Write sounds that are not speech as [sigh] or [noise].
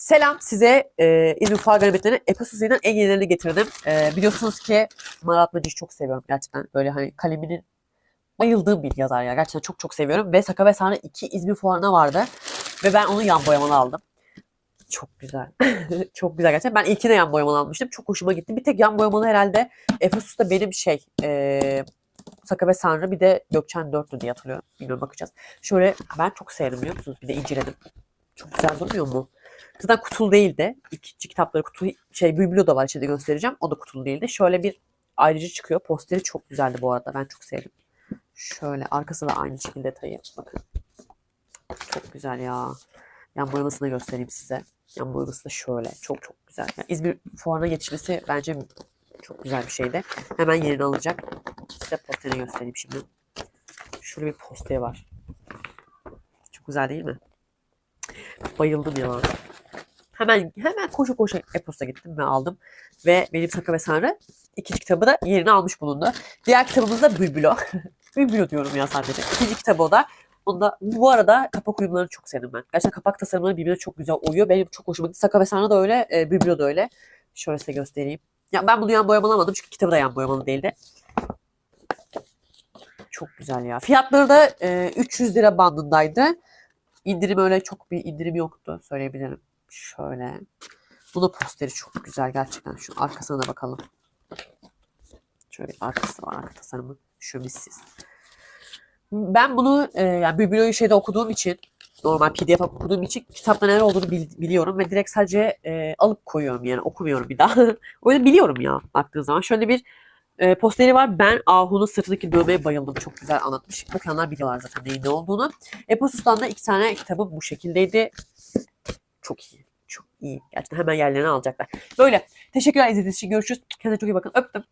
Selam size e, İzmir Fuar Ganimetleri Eposuzi'den en yenilerini getirdim. E, biliyorsunuz ki Marat Mıcı'yı çok seviyorum gerçekten. Böyle hani kaleminin bayıldığım bir yazar ya. Gerçekten çok çok seviyorum. Ve Saka ve Sahne 2 İzmir Fuarı'na vardı. Ve ben onu yan boyamalı aldım. Çok güzel. [laughs] çok güzel gerçekten. Ben ilkine yan boyamalı almıştım. Çok hoşuma gitti. Bir tek yan boyamalı herhalde Efesus'ta benim şey e, Saka ve Sanrı bir de Gökçen 4'tü diye hatırlıyorum. Bilmiyorum bakacağız. Şöyle ben çok sevdim biliyor musunuz? Bir de inceledim. Çok güzel durmuyor mu? Zaten kutulu değildi. İkinci kitapları kutulu şey biblo da var içinde göstereceğim. O da kutulu değildi. Şöyle bir ayrıcı çıkıyor. Posteri çok güzeldi bu arada. Ben çok sevdim. Şöyle arkası da aynı şekilde detayı. Bakın. Çok güzel ya. Yan boyamasını göstereyim size. Yan boyaması da şöyle. Çok çok güzel. Yani İzmir fuarına yetişmesi bence çok güzel bir şeydi. Hemen yerini alacak. Size posterini göstereyim şimdi. Şöyle bir posteri var. Çok güzel değil mi? Bayıldım ya. Hemen hemen koşu koşu e-posta gittim ve aldım. Ve benim Saka ve Sanrı ikinci kitabı da yerini almış bulundu. Diğer kitabımız da Bülbülo. [laughs] Bülbülo diyorum ya sadece. İkinci kitabı o da. Onda, bu arada kapak uyumlarını çok sevdim ben. Gerçekten kapak tasarımları birbirine çok güzel uyuyor. Benim çok hoşuma gitti. Saka ve Sanrı da öyle, e, Bülbülo da öyle. Şöyle size göstereyim. Ya ben bunu yan boyamalı almadım çünkü kitabı da yan boyamalı değildi. Çok güzel ya. Fiyatları da e, 300 lira bandındaydı. İndirim öyle çok bir indirim yoktu söyleyebilirim. Şöyle. Bu da posteri çok güzel gerçekten. Şu arkasına da bakalım. Şöyle arkası var arka tasarımı. Şu missiz. Ben bunu e, yani Biblio'yu şeyde okuduğum için normal pdf okuduğum için kitapta neler olduğunu bil- biliyorum ve direkt sadece e, alıp koyuyorum yani okumuyorum bir daha. [laughs] o yüzden biliyorum ya baktığın zaman. Şöyle bir e, posteri var. Ben Ahu'nun sırtındaki dövmeye bayıldım. Çok güzel anlatmış. Okuyanlar biliyorlar zaten neyin ne olduğunu. Eposus'tan da iki tane kitabım bu şekildeydi. Çok iyi. Çok iyi. Gerçekten hemen yerlerini alacaklar. Böyle. Teşekkürler izlediğiniz için. Görüşürüz. Kendinize çok iyi bakın. Öptüm.